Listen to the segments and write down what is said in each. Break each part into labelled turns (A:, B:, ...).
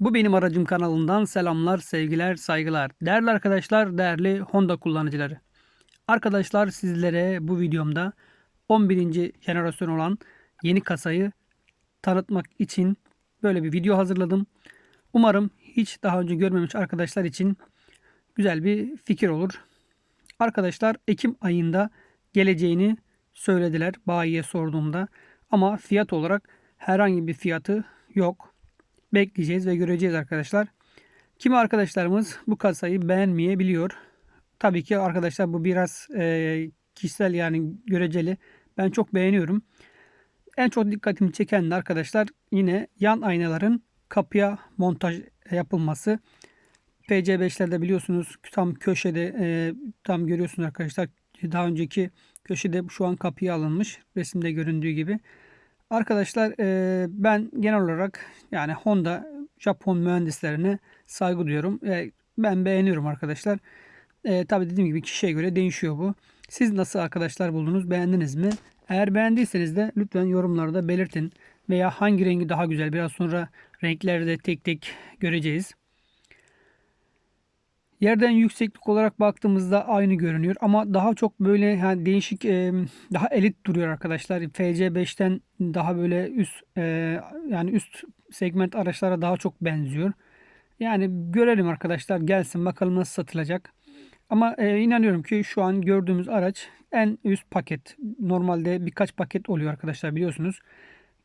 A: Bu benim aracım kanalından selamlar, sevgiler, saygılar. Değerli arkadaşlar, değerli Honda kullanıcıları. Arkadaşlar sizlere bu videomda 11. jenerasyon olan yeni kasayı tanıtmak için böyle bir video hazırladım. Umarım hiç daha önce görmemiş arkadaşlar için güzel bir fikir olur. Arkadaşlar Ekim ayında geleceğini söylediler bayiye sorduğumda ama fiyat olarak herhangi bir fiyatı yok. Bekleyeceğiz ve göreceğiz arkadaşlar. Kimi arkadaşlarımız bu kasayı beğenmeyebiliyor. Tabii ki arkadaşlar bu biraz e, kişisel yani göreceli. Ben çok beğeniyorum. En çok dikkatimi çeken de arkadaşlar yine yan aynaların kapıya montaj yapılması. PC5'lerde biliyorsunuz tam köşede e, tam görüyorsunuz arkadaşlar. Daha önceki köşede şu an kapıya alınmış. Resimde göründüğü gibi. Arkadaşlar e, ben genel olarak yani Honda Japon mühendislerine saygı duyuyorum. Ben beğeniyorum arkadaşlar. E, tabii dediğim gibi kişiye göre değişiyor bu. Siz nasıl arkadaşlar buldunuz? Beğendiniz mi? Eğer beğendiyseniz de lütfen yorumlarda belirtin. Veya hangi rengi daha güzel? Biraz sonra renkleri de tek tek göreceğiz. Yerden yükseklik olarak baktığımızda aynı görünüyor ama daha çok böyle yani değişik e, daha elit duruyor arkadaşlar. FC5'ten daha böyle üst e, yani üst segment araçlara daha çok benziyor. Yani görelim arkadaşlar gelsin bakalım nasıl satılacak. Ama e, inanıyorum ki şu an gördüğümüz araç en üst paket. Normalde birkaç paket oluyor arkadaşlar biliyorsunuz.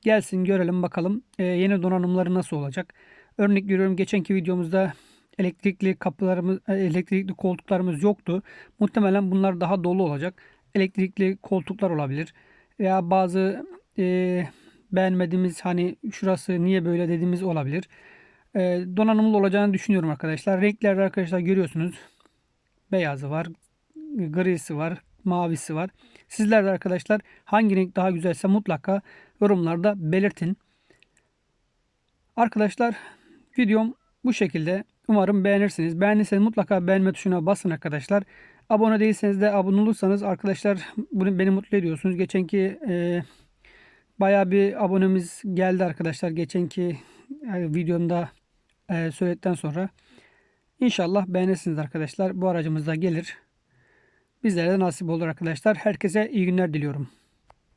A: Gelsin görelim bakalım yeni donanımları nasıl olacak. Örnek görüyorum geçenki videomuzda elektrikli kapılarımız, e, elektrikli koltuklarımız yoktu. Muhtemelen bunlar daha dolu olacak. Elektrikli koltuklar olabilir. Veya bazı e, beğenmediğimiz hani şurası niye böyle dediğimiz olabilir. E, donanımlı olacağını düşünüyorum arkadaşlar. Renklerde arkadaşlar görüyorsunuz. Beyazı var, grisi var, mavisi var. Sizler de arkadaşlar hangi renk daha güzelse mutlaka yorumlarda belirtin. Arkadaşlar videom bu şekilde. Umarım beğenirsiniz. Beğendiyseniz mutlaka beğenme tuşuna basın arkadaşlar. Abone değilseniz de abone olursanız arkadaşlar bunu beni mutlu ediyorsunuz. Geçenki e, bayağı bir abonemiz geldi arkadaşlar. Geçenki e, videomda e, söyledikten sonra. İnşallah beğenirsiniz arkadaşlar. Bu aracımız da gelir. Bizlere de nasip olur arkadaşlar. Herkese iyi günler diliyorum.